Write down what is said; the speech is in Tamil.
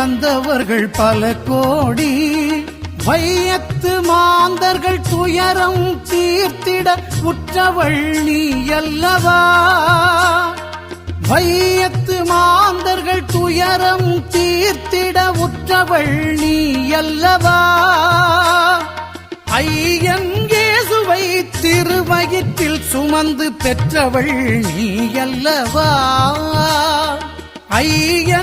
வந்தவர்கள் பல கோடி. வையத்து மாந்தர்கள் துயரம் தீர்த்திட உற்றவள் நீ அல்லவா? வையத்து மாந்தர்கள் துயரம் தீர்த்திட உற்றவள் நீ அல்லவா? ஐயங்கேசுவை திருவயிற்றில் சுமந்து பெற்றவள் நீ அல்லவா? ஐயன்